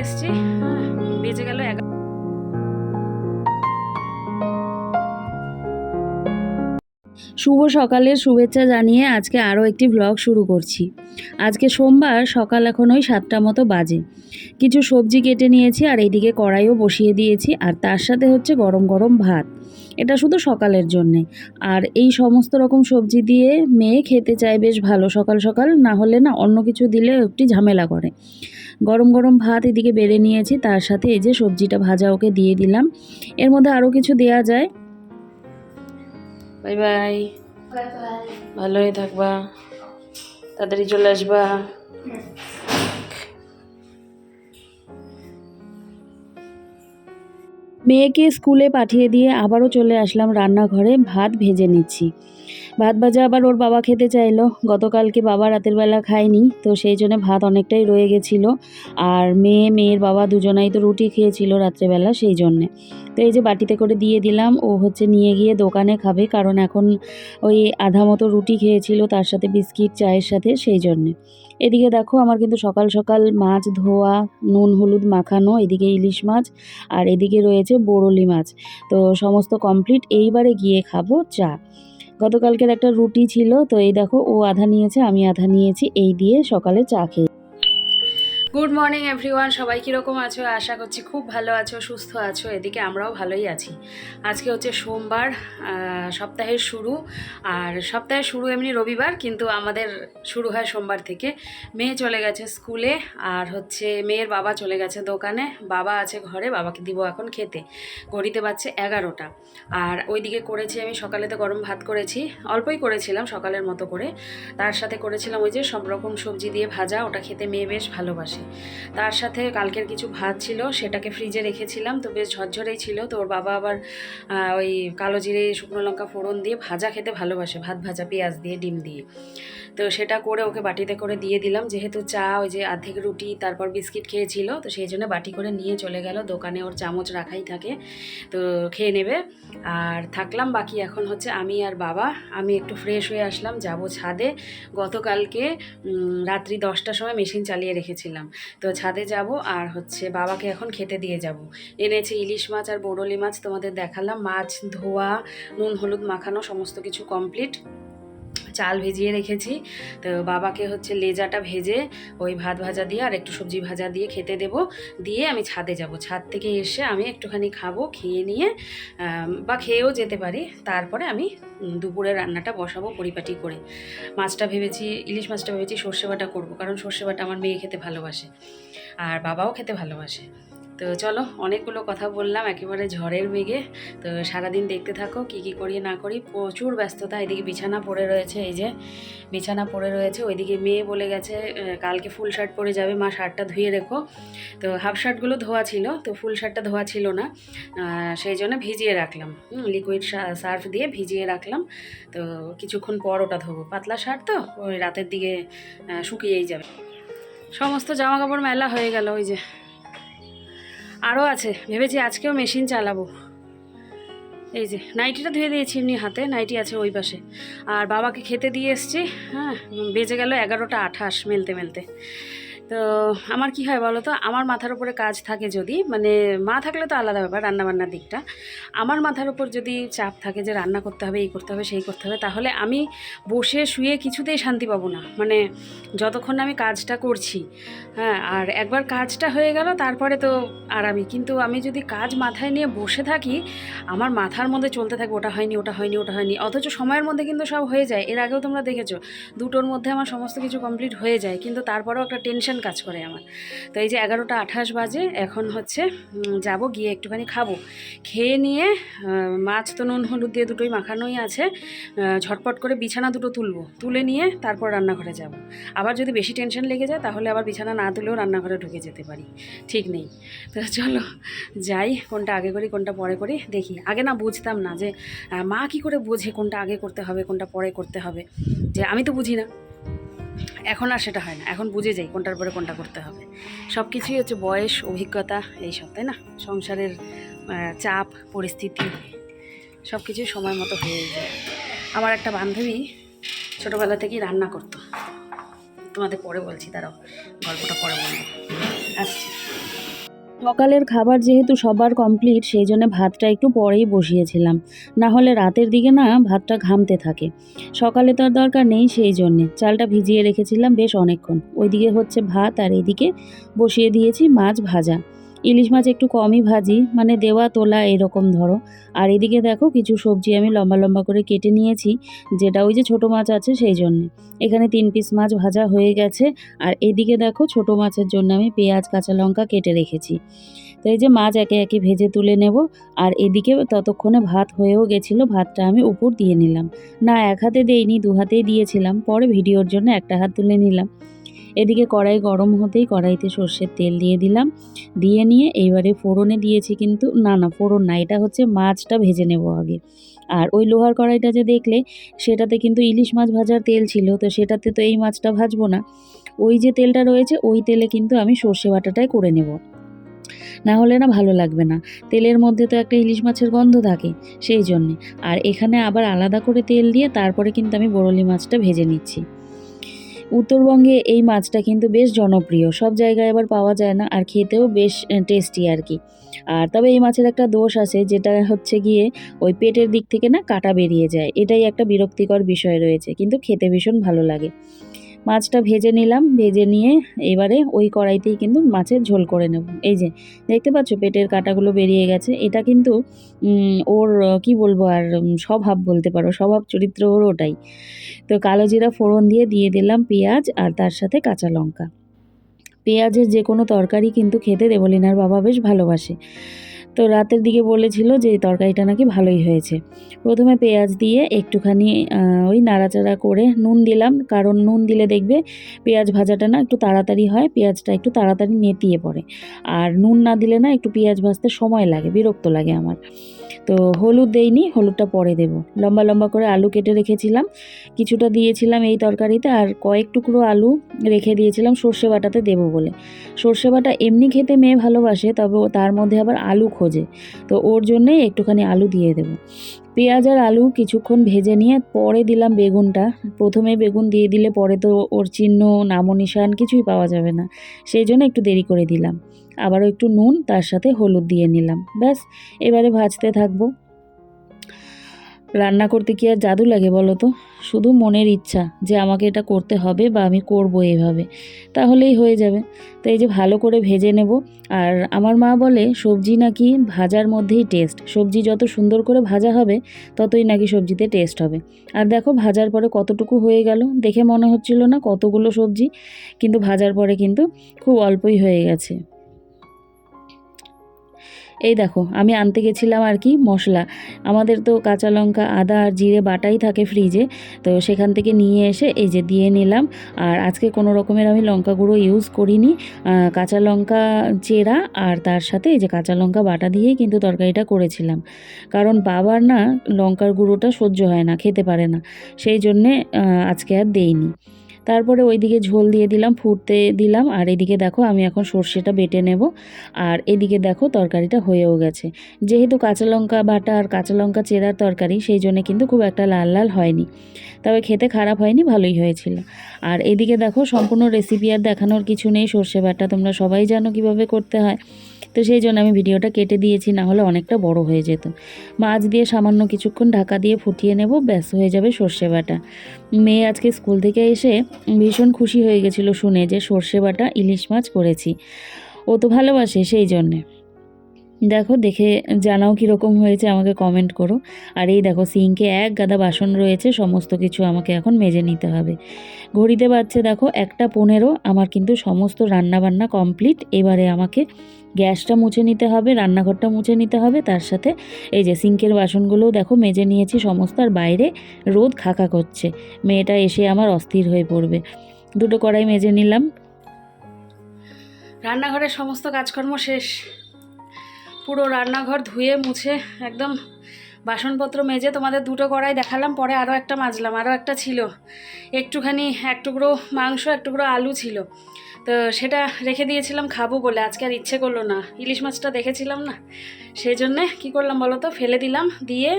এসছি। গেল এগারো। শুভ সকালের শুভেচ্ছা জানিয়ে আজকে আরও একটি ব্লগ শুরু করছি। আজকে সোমবার, সকাল এখন ওই সাতটা মতো বাজে। কিছু সবজি কেটে নিয়েছি আর এইদিকে কড়াইও বসিয়ে দিয়েছি আর তার সাথে হচ্ছে গরম গরম ভাত। এটা শুধু সকালের জন্যে। আর এই সমস্ত রকম সবজি দিয়ে মেয়ে খেতে চায় বেশ ভালো সকাল সকাল, না হলে না অন্য কিছু দিলে একটি ঝামেলা করে। গরম গরম ভাত এদিকে বেড়ে নিয়েছি তার সাথে এই যে সবজিটা ভাজা ওকে দিয়ে দিলাম। এর মধ্যে আরও কিছু দেওয়া যায়। Bye bye. ভালোই থাকবা। তাড়াতাড়ি চলে আসবা। মেয়েকে স্কুলে পাঠিয়ে দিয়ে আবারও চলে আসলাম রান্নাঘরে ভাত ভেজে নিচ্ছি। ভাত ভাজা আবার ওর বাবা খেতে চাইলো। গতকালকে বাবা রাতের বেলা খায়নি, তো সেই জন্য ভাত অনেকটাই রয়ে গেছিল। আর মেয়ে, মেয়ের বাবা দুজনাই তো রুটি খেয়েছিল রাত্রেবেলা সেই জন্যে। তো এই যে বাটিতে করে দিয়ে দিলাম, ও হচ্ছে নিয়ে গিয়ে দোকানে খাবে, কারণ এখন ওই আধা মতো রুটি খেয়েছিল, তার সাথে বিস্কিট, চায়ের সাথে সেই জন্যে। এদিকে দেখো আমার কিন্তু সকাল সকাল মাছ ধোয়া, নুন, হলুদ মাখানো, এদিকে ইলিশ মাছ, আর এদিকে রয়েছে বরলি মাছ। তো সমস্ত কমপ্লিট, এইবারে গিয়ে খাব চা। গতকালকের একটা রুটি ছিল, তো এই দেখো ও আধা নিয়েছে, আমি আধা নিয়েছি, এই দিয়ে সকালে চা খেয়ে গুড মর্নিং এভরিওয়ান সবাই কীরকম আছো? আশা করছি খুব ভালো আছো, সুস্থ আছো। এদিকে আমরাও ভালোই আছি। আজকে হচ্ছে সোমবার সপ্তাহের শুরু। আর সপ্তাহের শুরু এমনি রবিবার, কিন্তু আমাদের শুরু হয় সোমবার থেকে। মেয়ে চলে গেছে স্কুলে, আর হচ্ছে মেয়ের বাবা চলে গেছে দোকানে। বাবা আছে ঘরে, বাবাকে দিব এখন খেতে। ঘড়িতে বাজছে এগারোটা। আর ওইদিকে করেছি আমি, সকালে তো গরম ভাত করেছি। অল্পই করেছিলাম, সকালের মতো করে। তার সাথে করেছিলাম ওই যে সব রকম সবজি দিয়ে ভাজা, ওটা খেতে মেয়ে বেশ ভালোবাসে। তার সাথে কালকের কিছু ভাত ছিল, সেটাকে ফ্রিজে রেখেছিলাম, তো বেশ ঝরঝরেই ছিল। তো ওর বাবা আবার ওই কালো জিরে, শুকনো লঙ্কা ফোড়ন দিয়ে ভাজা খেতে ভালোবাসে, ভাত ভাজা, পেঁয়াজ দিয়ে, ডিম দিয়ে। তো সেটা করে ওকে বাটিতে করে দিয়ে দিলাম। যেহেতু চা, ওই যে আর্ধেক রুটি, তারপর বিস্কিট খেয়েছিল, তো সেই জন্য বাটি করে নিয়ে চলে গেল। দোকানে ওর চামচ রাখাই থাকে, তো খেয়ে নেবে। আর থাকলাম, বাকি এখন হচ্ছে আমি আর বাবা। আমি একটু ফ্রেশ হয়ে আসলাম, যাব ছাদে। গতকালকে রাত্রি দশটার সময় মেশিন চালিয়ে রেখেছিলাম। তো ছাদে যাব আর হচ্ছে বাবাকে এখন খেতে দিয়ে যাব। এনেছি ইলিশ মাছ আর বড়লি মাছ তোমাদের দেখালাম। মাছ, ধোয়া, নুন, হলুদ মাখানো সমস্ত কিছু কমপ্লিট চাল ভিজিয়ে রেখেছি। তো বাবাকে হচ্ছে লেজাটা ভেজে ওই ভাত ভাজা দিয়ে আর একটু সবজি ভাজা দিয়ে খেতে দেব। দিয়ে আমি ছাদে যাব। ছাদ থেকে এসে আমি একটুখানি খাব, খেয়ে নিয়ে বা খেয়েও যেতে পারি। তারপরে আমি দুপুরে রান্নাটা বসাবো পরিপাটি করে। মাছটা ভেবেছি, ইলিশ মাছটা ভেবেছি সর্ষে বাটা করব, কারণ সর্ষে বাটা আমার মেয়ে খেতে ভালোবাসে। আর বাবাও খেতে ভালোবাসে। তো চলো অনেকগুলো কথা বললাম, একেবারে ঝড়ের মেঘে। তো সারাদিন দেখতে থাকো কি কি করি না করি। প্রচুর ব্যস্ততা, এদিকে বিছানা পড়ে রয়েছে, এই যে বিছানা পড়ে রয়েছে, ওইদিকে মেয়ে বলে গেছে কালকে ফুল শার্ট পরে যাবে, মা শার্টটা ধুয়ে রেখো। তো হাফ শার্টগুলো ধোয়া ছিল, তো ফুল শার্টটা ধোয়া ছিল না সেই জন্য ভিজিয়ে রাখলাম। লিকুইড সার্ফ দিয়ে ভিজিয়ে রাখলাম। তো কিছুক্ষণ পর ওটা ধোবো। পাতলা শার্ট তো, ওই রাতের দিকে শুকিয়েই যাবে। সমস্ত জামা কাপড় মেলা হয়ে গেল, ওই যে। আরও আছে। ভেবেছি আজকেও মেশিন চালাবো। এই যে, নাইটিটা ধুয়ে দিয়েছি এমনি হাতে, নাইটি আছে ওই পাশে। আর বাবাকে খেতে দিয়ে এসছি হ্যাঁ বেজে গেল এগারোটা আঠাশ, মেলতে মেলতে। তো আমার কি হয় বলো তো? আমার মাথার উপরে কাজ থাকে যদি মানে মা থাকলে তো আলাদা ব্যাপার রান্নাবান্নার দিকটা। আমার মাথার উপর যদি চাপ থাকে যে রান্না করতে হবে, এই করতে হবে, সেই করতে হবে, তাহলে আমি বসে শুয়ে কিছুতেই শান্তি পাবো না। মানে যতক্ষণ আমি কাজটা করছি হ্যাঁ আর একবার কাজটা হয়ে গেল, তারপরে তো আরামই। কিন্তু আমি যদি কাজ মাথায় নিয়ে বসে থাকি, আমার মাথার মধ্যে চলতে থাকবে ওটা হয়নি ওটা হয়নি ওটা হয়নি। অথচ সময়ের মধ্যে কিন্তু সব হয়ে যায়। এর আগেও তোমরা দেখেছ, দুটোর মধ্যে আমার সমস্ত কিছু কমপ্লিট হয়ে যায়, কিন্তু তারপরেও একটা টেনশন কাজ করে আমার। তো এই যে এগারোটা আঠাশ বাজে, এখন হচ্ছে যাব, গিয়ে একটুখানি খাব। খেয়ে নিয়ে মাছ তো নুন, হলুদ দিয়ে দুটোই মাখানোই আছে ঝটপট করে বিছানা দুটো তুলবো। তুলে নিয়ে তারপর রান্নাঘরে যাব। আবার যদি বেশি টেনশন লেগে যায়, তাহলে আবার বিছানা না তুলেও রান্নাঘরে ঢুকে যেতে পারি। ঠিক নেই। তো চলো, যাই, কোনটা আগে করি, কোনটা পরে করি, দেখি। আগে না বুঝতাম না যে মা কি করে বোঝে কোনটা আগে করতে হবে, কোনটা পরে করতে হবে। যে আমি তো বুঝি না। এখন আর সেটা হয় না, এখন বুঝে যাই কোনটার পরে কোনটা করতে হবে। সব কিছুই হচ্ছে বয়স, অভিজ্ঞতা, এইসব, তাই না? সংসারের চাপ, পরিস্থিতি সব কিছুই সময় মতো হয়ে যায়। আমার একটা বান্ধবী ছোটোবেলা থেকেই রান্না করতো। তোমাদের পরে বলছি তারাও গল্পটা পরে বলব। আসছি। সকালের খাবার যেহেতু সবার কমপ্লিট সেই জন্য ভাতটা একটু পরেই বসিয়েছিলাম। না হলে রাতের দিকে না ভাতটা ঘামতে থাকে। সকালে তো আর দরকার নেই সেই জন্যে। চালটা ভিজিয়ে রেখেছিলাম বেশ অনেকক্ষণ। ওইদিকে হচ্ছে ভাত আর এইদিকে বসিয়ে দিয়েছি মাছ ভাজা। ইলিশ মাছ একটু কমই ভাজি মানে দেওয়া তোলা এরকম ধরো। আর এদিকে দেখো কিছু সবজি আমি লম্বা লম্বা করে কেটে নিয়েছি, যেটা ওই যে ছোটো মাছ আছে সেই জন্যে। এখানে তিন পিস মাছ ভাজা হয়ে গেছে, আর এদিকে দেখো ছোট মাছের জন্য আমি পেঁয়াজ, কাঁচা লঙ্কা কেটে রেখেছি। তো এই যে মাছ একে একে ভেজে তুলে নেব, আর এদিকে ততক্ষণে ভাত হয়েও গেছিল, ভাতটা আমি উপর দিয়ে নিলাম। না, এক হাতে দেইনি, দু হাতেই দিয়েছিলাম, পরে ভিডিওর জন্য একটা হাত তুলে নিলাম। এদিকে কড়াই গরম হতেই কড়াইতে সর্ষের তেল দিয়ে দিলাম। দিয়ে নিয়ে এইবারে ফোড়নে দিয়েছি কিন্তু, না না, ফোড়ন না, এটা হচ্ছে মাছটা ভেজে নেব আগে। আর ওই লোহার কড়াইটা যে দেখলে, সেটাতে কিন্তু ইলিশ মাছ ভাজার তেল ছিল, তো সেটাতে তো এই মাছটা ভাজবো না। ওই যে তেলটা রয়েছে, ওই তেলে কিন্তু আমি সর্ষে বাটাটাই করে নেব। না হলে না ভালো লাগবে না। তেলের মধ্যে তো একটা ইলিশ মাছের গন্ধ থাকে, সেই জন্যে। আর এখানে আবার আলাদা করে তেল দিয়ে তারপরে কিন্তু আমি বরলি মাছটা ভেজে নিচ্ছি। উত্তরবঙ্গে এই মাছটা কিন্তু বেশ জনপ্রিয়। সব জায়গায় আবার পাওয়া যায় না, আর খেতেও বেশ টেস্টি আর কি। আর তবে এই মাছের একটা দোষ আছে, যেটা হচ্ছে গিয়ে ওই পেটের দিক থেকে না কাটা বেরিয়ে যায়। এটাই একটা বিরক্তিকর বিষয় রয়েছে, কিন্তু খেতে ভীষণ ভালো লাগে। মাছটা ভেজে নিলাম, ভেজে নিয়ে এবারে ওই কড়াইতেই কিন্তু মাছের ঝোল করে নেব। এই যে, দেখতে পাচ্ছ পেটের কাটাগুলো বেরিয়ে গেছে। এটা কিন্তু ওর, কি বলব আর স্বভাব বলতে পারো, স্বভাব চরিত্র ওর ওটাই। তো কালো জিরা ফোড়ন দিয়ে দিয়ে দিলাম পেঁয়াজ আর তার সাথে কাঁচা লঙ্কা। পেঁয়াজের যে কোনো তরকারি কিন্তু খেতে দেবলিনার বাবা বেশ ভালোবাসে। তো রাতের দিকে বলেছিল যে তরকারিটা নাকি ভালোই হয়েছে। প্রথমে পেঁয়াজ দিয়ে একটুখানি ওই নাড়াচাড়া করে নুন দিলাম। কারণ নুন দিলে দেখবে পেঁয়াজ ভাজাটা না একটু তাড়াতাড়ি হয়, পেঁয়াজটা একটু তাড়াতাড়ি নেতিয়ে পড়ে। আর নুন না দিলে না একটু পেঁয়াজ ভাজতে সময় লাগে, বিরক্ত লাগে আমার। তো হলুদ দেইনি, হলুদটা পরে দেব। লম্বা লম্বা করে আলু কেটে রেখেছিলাম। কিছুটা দিয়েছিলাম এই তরকারিতে আর কয়েক টুকরো আলু রেখে দিয়েছিলাম সর্ষে বাটাতে দেবো বলে। সর্ষে বাটা এমনি খেতে মেয়ে ভালোবাসে, তবে তার মধ্যে আবার আলু খোঁজে। তো ওর জন্যেই একটুখানি আলু দিয়ে দেবো। পেঁয়াজ আর আলু কিছুক্ষণ ভেজে নিয়ে পরে দিলাম বেগুনটা। প্রথমে বেগুন দিয়ে দিলে পরে তো ওর চিহ্ন নামো নিশান কিছুই পাওয়া যাবে না। সেই জন্য একটু দেরি করে দিলাম। আবারও একটু নুন, তার সাথে হলুদ দিয়ে নিলাম। ব্যাস, এবারে ভাজতে থাকব। রান্না করতে কি আর জাদু লাগে বলো তো? শুধু মনের ইচ্ছা যে আমাকে এটা করতে হবে বা আমি করব এভাবে তাহলেই হয়ে যাবে। তো এই যে ভালো করে ভেজে নেব। আর আমার মা বলে, সবজি নাকি ভাজার মধ্যেই টেস্ট সবজি যত সুন্দর করে ভাজা হবে, ততই নাকি সবজিতে টেস্ট হবে। আর দেখো, ভাজার পরে কতটুকু হয়ে গেল? দেখে মনে হচ্ছিল না কতগুলো সবজি, কিন্তু ভাজার পরে কিন্তু খুব অল্পই হয়ে গেছে। এই দেখো, আমি আনতে গেছিলাম আর কি মশলা। আমাদের তো কাঁচা লঙ্কা, আদা আর জিরে বাটাই থাকে ফ্রিজে, তো সেখান থেকে নিয়ে এসে এই যে দিয়ে নিলাম। আর আজকে কোনো রকমের আমি লঙ্কা গুঁড়ো ইউজ করিনি। কাঁচা লঙ্কা চেরা আর তার সাথে এই যে কাঁচা লঙ্কা বাটা দিয়েই কিন্তু তরকারিটা করেছিলাম। কারণ বাবার না লঙ্কার গুঁড়োটা সহ্য হয় না, খেতে পারে না। সেই জন্যে আজকে আর দেইনি। তারপরে ওইদিকে ঝোল দিয়ে দিলাম, ফুটতে দিলাম, আর এদিকে দেখো আমি এখন সর্ষেটা বেটে নেব। আর এদিকে দেখো তরকারিটা হয়েও গেছে। যেহেতু কাঁচা লঙ্কা বাটা আর কাঁচা লঙ্কা চেরার তরকারি, সেই জন্য কিন্তু খুব একটা লাল লাল হয়নি। তবে খেতে খারাপ হয়নি, ভালোই হয়েছিল। আর এদিকে দেখো সম্পূর্ণ রেসিপি আর দেখানোর কিছু নেই, সর্ষে বাটা তোমরা সবাই জানো কীভাবে করতে হয়। তো সেই জন্য আমি ভিডিওটা কেটে দিয়েছি না হলে অনেকটা বড় হয়ে যেত। মাছ দিয়ে সামান্য কিছুক্ষণ ঢাকা দিয়ে ফুটিয়ে নেব, ব্যাস হয়ে যাবে সর্ষে বাটা। মেয়ে আজকে স্কুল থেকে এসে ভীষণ খুশি হয়ে গেছিল শুনে যে সর্ষে বাটা ইলিশ মাছ করেছি। ও তো ভালোবাসে সেই জন্যে। দেখো, দেখে জানাও কীরকম হয়েছে, আমাকে কমেন্ট করো। আর এই দেখো, সিঙ্কে এক গাদা বাসন রয়েছে, সমস্ত কিছু আমাকে এখন মেজে নিতে হবে। ঘড়িতে বাজছে দেখো একটা পনেরো, আমার কিন্তু সমস্ত রান্নাবান্না কমপ্লিট এবারে আমাকে গ্যাসটা মুছে নিতে হবে, রান্নাঘরটা মুছে নিতে হবে, তার সাথে এই যে সিঙ্কের বাসনগুলোও দেখো মেজে নিয়েছি, সমস্ত আর বাইরে রোদ খাকা করছে। মেয়েটা এসে আমার অস্থির হয়ে পড়বে। দুটো কড়াই মেজে নিলাম। রান্নাঘরের সমস্ত কাজকর্ম শেষ। পুরো রান্নাঘর ধুয়ে মুছে একদম বাসনপত্র মেজে তোমাদের দুটো কড়াই দেখালাম, পরে আরও একটা মাজলাম আরও একটা ছিল। একটুখানি এক টুকরো মাংস, এক টুকরো আলু ছিল। তো সেটা রেখে দিয়েছিলাম, খাব বলে। আজকে আর ইচ্ছে করল না। ইলিশ মাছটা দেখেছিলাম না। সেই জন্যে কী করলাম বলো তো, ফেলে দিলাম, দিয়ে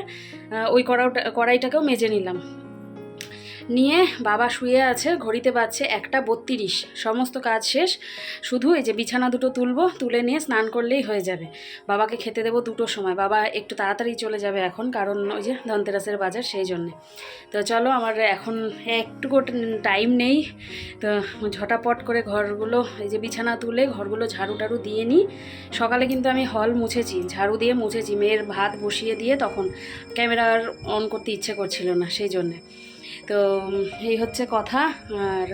ওই কড়াইটাকেও মেজে নিলাম। নিয়ে বাবা শুয়ে আছে, ঘড়িতে বাজছে একটা বত্রিশ। সমস্ত কাজ শেষ। শুধু এই যে বিছানা দুটো তুলবো, তুলে নিয়ে স্নান করলেই হয়ে যাবে। বাবাকে খেতে দেবো দুটোর সময়। বাবা একটু তাড়াতাড়ি চলে যাবে এখন, কারণ ওই যে ধনতেরাসের বাজার, সেই জন্যে। তো চলো, আমার এখন একটুকু টাইম নেই। তো ঝটাপট করে ঘরগুলো, এই যে বিছানা তুলে ঘরগুলো ঝাড়ু টাড়ু দিয়ে নিই। সকালে কিন্তু আমি হল মুছেছি, ঝাড়ু দিয়ে মুছেছি। মেয়ের ভাত বসিয়ে দিয়ে তখন ক্যামেরার অন করতে ইচ্ছে করছিল না, সেই জন্যে। তো এই হচ্ছে কথা। আর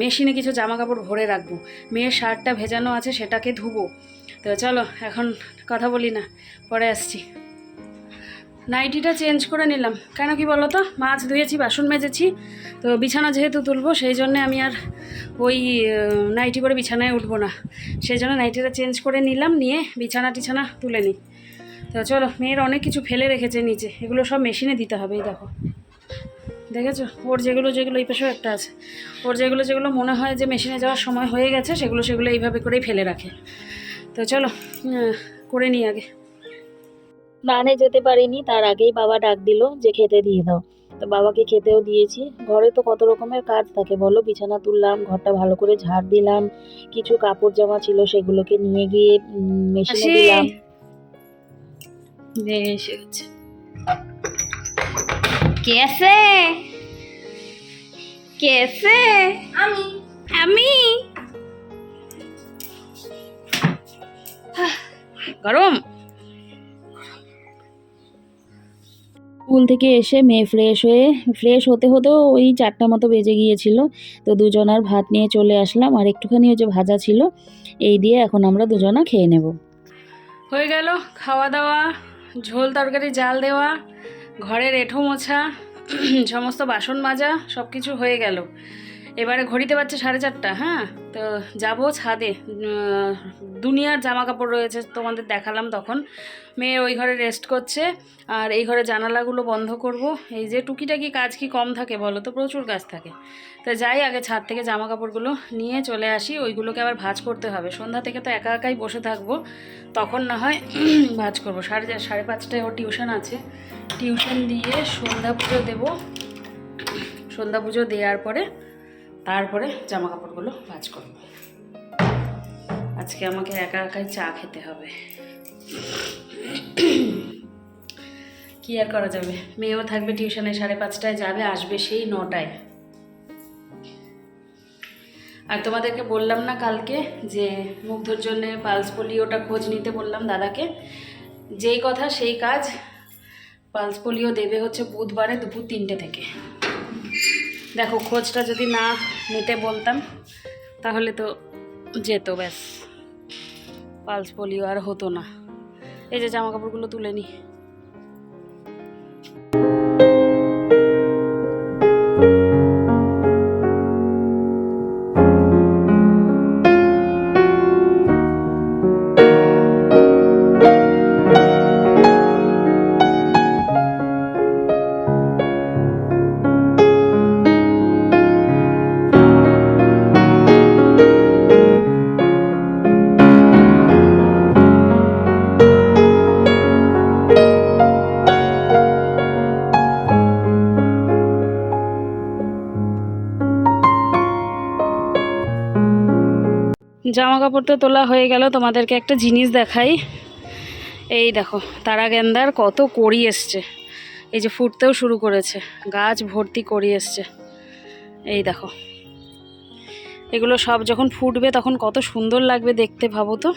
মেশিনে কিছু জামা কাপড় ভরে রাখব। মেয়ের শার্টটা ভেজানো আছে, সেটাকে ধুবো। তো চলো, এখন কথা বলি না, পরে আসছি। নাইটিটা চেঞ্জ করে নিলাম। কেন কি বলো তো? মাছ ধুয়েছি, বাসন মেজেছি, তো বিছানা যেহেতু তুলবো, সেই জন্যে আমি আর ওই নাইটি করে বিছানায় উঠবো না। সেই জন্য নাইটিটা চেঞ্জ করে নিলাম, নিয়ে বিছানা টিছানা তুলে নিই। তো চলো, মেয়ের অনেক কিছু ফেলে রেখেছে নিচে। এগুলো সব মেশিনে দিতে হবে দেখো। দেখেছ? ওর যেগুলো যেগুলো এই পাশেও একটা আছে। ওর যেগুলো যেগুলো মনে হয় যে মেশিনে যাওয়ার সময় হয়ে গেছে সেগুলো সেগুলো এইভাবে করেই ফেলে রাখে। তো চলো করে নিই আগে। স্নানে যেতে পারিনি তার আগেই বাবা ডাক দিল যে খেতে দিয়ে দাও। তো বাবাকে খেতেও দিয়েছি। ঘরে তো কত রকমের কাজ থাকে বলো। বিছানা তুললাম ঘরটা ভালো করে ঝাড় দিলাম কিছু কাপড় জামা ছিল সেগুলোকে নিয়ে গিয়ে মেশিনে দিলাম। এসে কেসে কেসে আমি। আমি? গরম। স্কুল থেকে এসে মেয়ে ফ্রেশ হয়ে ফ্রেশ হতে হতেও ওই চারটা মতো বেজে গিয়েছিল। তো দুজনার ভাত নিয়ে চলে আসলাম। আর একটুখানি ওই যে ভাজা ছিল এই দিয়ে এখন আমরা দুজনা খেয়ে নেব। হয়ে গেল খাওয়া দাওয়া ঝোল তরকারি জাল দেওয়া ঘরের এঁঠো মোছা, সমস্ত বাসন মাজা সব কিছু হয়ে গেল। এবারে ঘড়িতে পাচ্ছে সাড়ে চারটা হ্যাঁ? তো যাব ছাদে। দুনিয়ার জামা কাপড় রয়েছে তোমাদের দেখালাম তখন। মেয়ে ওই ঘরে রেস্ট করছে, আর এই ঘরে জানালাগুলো বন্ধ করব। এই যে টুকিটাকি কাজ কি কম থাকে বলো তো? প্রচুর কাজ থাকে। তো যাই আগে ছাদ থেকে জামা কাপড়গুলো নিয়ে চলে আসি, ওইগুলোকে আবার ভাজ করতে হবে। সন্ধ্যা থেকে তো একা একাই বসে থাকব, তখন না হয় ভাঁজ করব। সাড়ে সাড়ে পাঁচটায় ওর টিউশন আছে। টিউশন দিয়ে সন্ধ্যা পুজো দেবো। সন্ধ্যা পুজো দেওয়ার পরে তারপরে জামা কাপড়গুলো ভাঁজ করব। আজকে আমাকে একা একাই চা খেতে হবে। কি আর করা যাবে? মেয়েও থাকবে টিউশনে, সাড়ে পাঁচটায় যাবে, আসবে সেই নটায়। আর তোমাদেরকে বললাম না কালকে যে মুগ্ধর জন্য পালস পোলিওটা খোঁজ নিতে বললাম দাদাকে। যেই কথা, সেই কাজ পালস পোলিও দেবে হচ্ছে বুধবারে দুপুর তিনটে থেকে। দেখো, খোঁজটা যদি না নিতে বলতাম, তাহলে তো যেত ব্যাস। পালস পোলিও আর হতো না। এই যে জামা কাপড়গুলো তুলে নিই জামা কাপড় তো তোলা হয়ে গেল, তোমাদেরকে একটা জিনিস দেখাই। এই দেখো তারা গেন্দার কত করি এসছে। এই যে ফুটতেও শুরু করেছে, গাছ ভর্তি কড়ি এসছে। এই দেখো, এগুলো সব যখন ফুটবে তখন কত সুন্দর লাগবে দেখতে, ভাবো তো।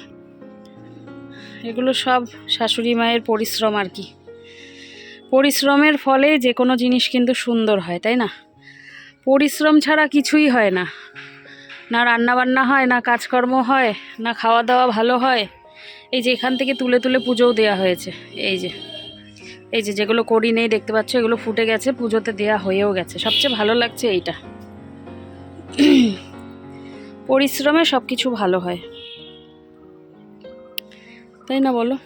এগুলো সব শাশুড়ি মায়ের পরিশ্রম আর কি। পরিশ্রমের ফলে যে কোনো জিনিস কিন্তু সুন্দর হয়, তাই না? পরিশ্রম ছাড়া কিছুই হয় না। না রান্না বান্না হয়, না কাজকর্ম হয়, না খাওয়া দাওয়া ভালো হয়। এই যে এখান থেকে তুলে তুলে পুজোও দেওয়া হয়েছে। এই যে এই যে যেগুলো করি নেই দেখতে পাচ্ছ, এগুলো ফুটে গেছে, পুজোতে দেওয়া হয়েও গেছে। সবচেয়ে ভালো লাগছে এইটা। পরিশ্রমে সব কিছু ভালো হয়। তাই না বলো?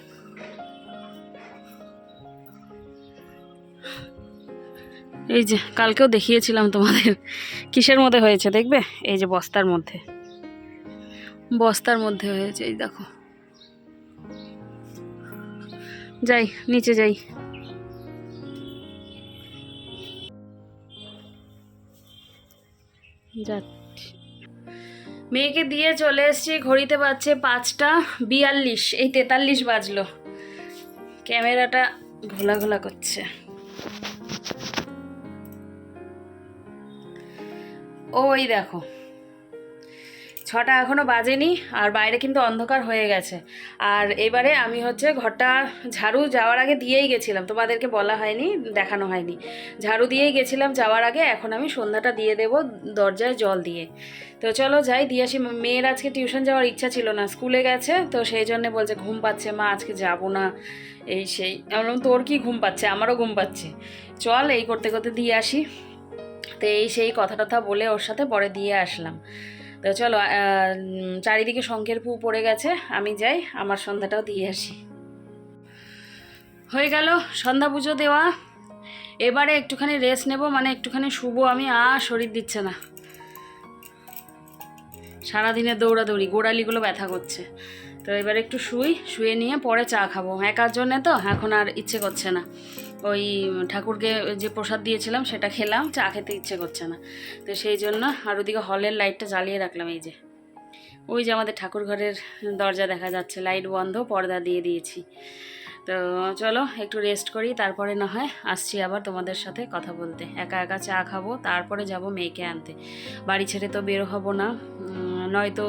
এই যে, কালকেও দেখিয়েছিলাম তোমাদের। কিসের মধ্যে হয়েছে দেখবে? এই যে বস্তার মধ্যে। বস্তার মধ্যে হয়েছে, এই দেখো। যাই, নিচে যাই। মেয়েকে দিয়ে চলে এসেছি, ঘড়িতে বাজছে পাঁচটা বিয়াল্লিশ, এই তেতাল্লিশ বাজলো। ক্যামেরাটা ঘোলা ঘোলা করছে। ওই দেখো। ছটা এখনও বাজেনি আর বাইরে কিন্তু অন্ধকার হয়ে গেছে। আর এবারে আমি হচ্ছে ঘরটা, ঝাড়ু যাওয়ার আগে দিয়েই গেছিলাম। তোমাদেরকে বলা হয়নি, দেখানো হয়নি। ঝাড়ু দিয়েই গেছিলাম যাওয়ার আগে, এখন আমি সন্ধ্যাটা দিয়ে দেব দরজায় জল দিয়ে। তো চলো যাই, দিয়ে আসি। মেয়ের আজকে টিউশন যাওয়ার ইচ্ছা ছিল না, স্কুলে গেছে, তো সেই জন্যে বলছে, ঘুম পাচ্ছে মা, আজকে যাব না। এই সেই, আমি তোর কি ঘুম পাচ্ছে? আমারও ঘুম পাচ্ছে। চল এই করতে করতে দিয়ে আসি। তো এই সেই কথা টথা বলে ওর সাথে পরে দিয়ে আসলাম। তো চলো চারিদিকে শঙ্কের পু পড়ে গেছে, আমি যাই, আমার সন্ধ্যাটাও দিয়ে আসি। হয়ে গেল সন্ধ্যা পুজো দেওয়া। এবারে একটুখানি রেস্ট নেব মানে একটুখানি শুবো আমি, আর শরীর দিচ্ছে না। সারাদিনে দৌড়াদৌড়ি, গোড়ালিগুলো ব্যথা করছে। তো এবার একটু শুই, শুয়ে নিয়ে পরে চা খাব। একার জন্যে তো এখন আর ইচ্ছে করছে না। ওই ঠাকুরকে যে প্রসাদ দিয়েছিলাম, সেটা খেলাম, চা খেতে ইচ্ছে করছে না। তো সেই জন্য আর ওদিকে হলের লাইটটা জ্বালিয়ে রাখলাম, এই যে। ওই যে আমাদের ঠাকুর ঘরের দরজা দেখা যাচ্ছে, লাইট বন্ধ, পর্দা দিয়ে দিয়েছি। তো চলো, একটু রেস্ট করি, তারপরে না হয় আসছি আবার তোমাদের সাথে কথা বলতে। একা একা চা খাব, তারপরে যাব মেয়েকে আনতে। বাড়ি ছেড়ে তো বের হব না নয়তো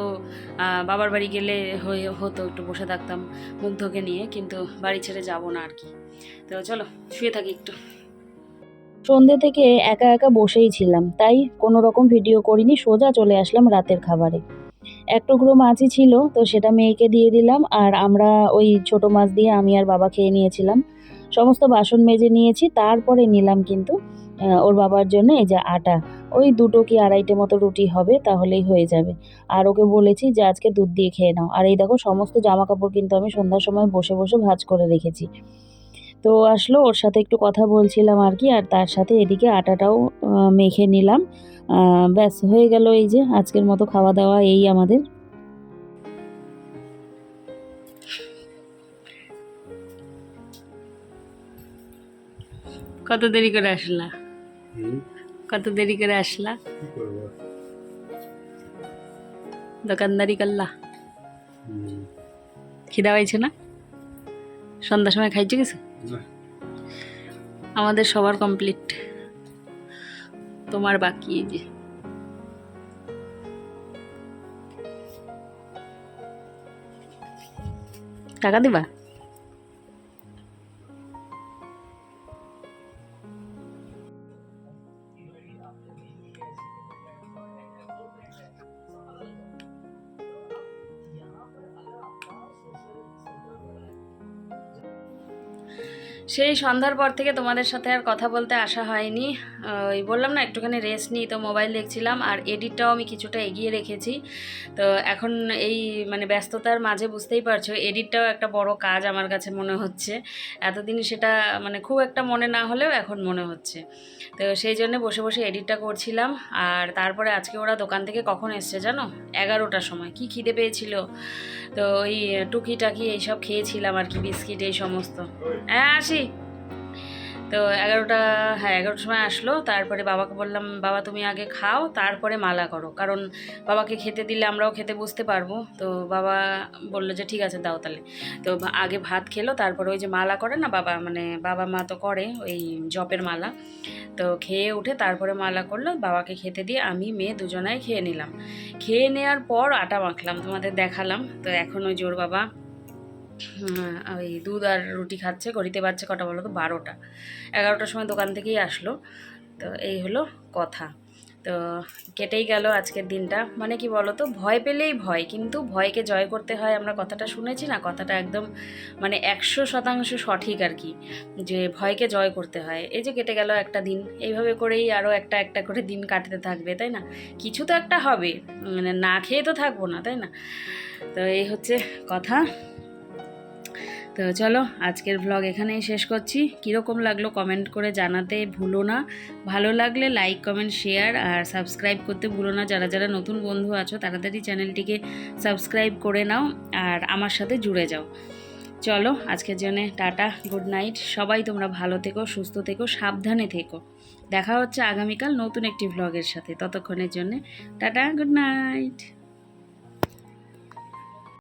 বাবার বাড়ি গেলে হয়ে, হতো, একটু বসে থাকতাম মুগ্ধকে নিয়ে, কিন্তু বাড়ি ছেড়ে যাব না আর কি। তো চলো, শুয়ে থাকি একটু। সন্ধ্যে থেকে একা একা বসেই ছিলাম, তাই কোনো রকম ভিডিও করিনি, সোজা চলে আসলাম রাতের খাবারে। এক টুকরো মাছই ছিল, তো সেটা মেয়েকে দিয়ে দিলাম, আর আমরা ওই ছোট মাছ দিয়ে আমি আর বাবা খেয়ে নিয়েছিলাম। সমস্ত বাসন মেজে নিয়েছি, তারপরে নিলাম কিন্তু ওর বাবার জন্য এই যে আটা। ওই দুটো কি আড়াইটে মতো রুটি হবে, তাহলেই হয়ে যাবে। আর ওকে বলেছি যে আজকে দুধ দিয়ে খেয়ে নাও। আর এই দেখো, সমস্ত জামা কাপড় কিন্তু আমি সন্ধ্যার সময় বসে বসে ভাজ করে রেখেছি। তো আসলো ওর সাথে একটু কথা বলছিলাম আর কি আর তার সাথে এদিকে আটাটাও মেখে নিলাম। ব্যাস হয়ে গেল এই যে আজকের মতো খাওয়া দাওয়া এই আমাদের। কত দেরি করে আসলা? কত দেরি করে আসলা? দোকানদারি করলা? খিদা হয়েছে না? সন্ধ্যার সময় খাইছে গেছে না, আমাদের সবার কমপ্লিট তোমার বাকি যে। টাকা দিবা? সেই সন্ধ্যার পর থেকে তোমাদের সাথে আর কথা বলতে আসা হয়নি। ওই বললাম না, একটুখানি রেস্ট নিই, তো মোবাইল দেখছিলাম, আর এডিটটাও আমি কিছুটা এগিয়ে রেখেছি। তো এখন এই মানে ব্যস্ততার মাঝে বুঝতেই পারছ এডিটটাও একটা বড় কাজ আমার কাছে মনে হচ্ছে। এতদিন সেটা মানে খুব একটা মনে না হলেও এখন মনে হচ্ছে। তো সেই জন্য বসে বসে এডিটটা করছিলাম, আর তারপরে আজকে ওরা দোকান থেকে কখন এসছে জানো? এগারোটার সময়। কি খিদে পেয়েছিল? তো ওই টুকি টাকি এইসব খেয়েছিলাম আর কি, বিস্কিট এই সমস্ত। হ্যাঁ আসি। তো এগারোটা হ্যাঁ এগারোটার সময় আসলো। তারপরে বাবাকে বললাম, বাবা, তুমি আগে খাও, তারপরে মালা করো। কারণ বাবাকে খেতে দিলে আমরাও খেতে বুঝতে পারব। তো বাবা বলল যে, ঠিক আছে, দাও তাহলে। তো আগে ভাত খেলো, তারপরে ওই যে মালা করে না, বাবা মানে বাবা, মা তো করে ওই জপের মালা। তো খেয়ে উঠে তারপরে মালা করল, বাবাকে খেতে দিয়ে আমি, মেয়ে দুজনাই খেয়ে নিলাম। খেয়ে নেওয়ার পর আটা মাখলাম, তোমাদের দেখালাম। তো এখন ওই জোর বাবা ওই দুধ আর রুটি খাচ্ছে, ঘড়িতে বাজছে কটা বলো তো বারোটা। এগারোটার সময় দোকান থেকেই আসলো। তো এই হলো কথা। তো কেটেই গেল আজকের দিনটা। মানে কি বলো তো ভয় পেলেই ভয়, কিন্তু ভয়কে জয় করতে হয় আমরা কথাটা শুনেছি না? কথাটা একদম মানে একশো শতাংশ সঠিক আর কি, যে ভয়কে জয় করতে হয়। এই যে কেটে গেল একটা দিন, এইভাবে করেই আরও একটা একটা করে দিন কাটতে থাকবে, তাই না? কিছু তো একটা হবে। মানে না খেয়ে তো থাকব না, তাই না? তো এই হচ্ছে কথা। তো চলো, আজকের ব্লগ এখানেই শেষ করছি। কীরকম লাগল কমেন্ট করে জানাতে ভুলো না। ভালো লাগলে লাইক কমেন্ট শেয়ার আর সাবস্ক্রাইব করতে ভুলো না। যারা যারা নতুন বন্ধু আছো, তাড়াতাড়ি চ্যানেলটিকে সাবস্ক্রাইব করে নাও আর আমার সাথে জুড়ে যাও। চলো, আজকের জন্য টাটা গুড নাইট সবাই তোমরা ভালো থেকো, সুস্থ থেকো, সাবধানে থেকো। দেখা হচ্ছে আগামীকাল নতুন একটি ভ্লগের সাথে। ততক্ষণের জন্যে টাটা গুড নাইট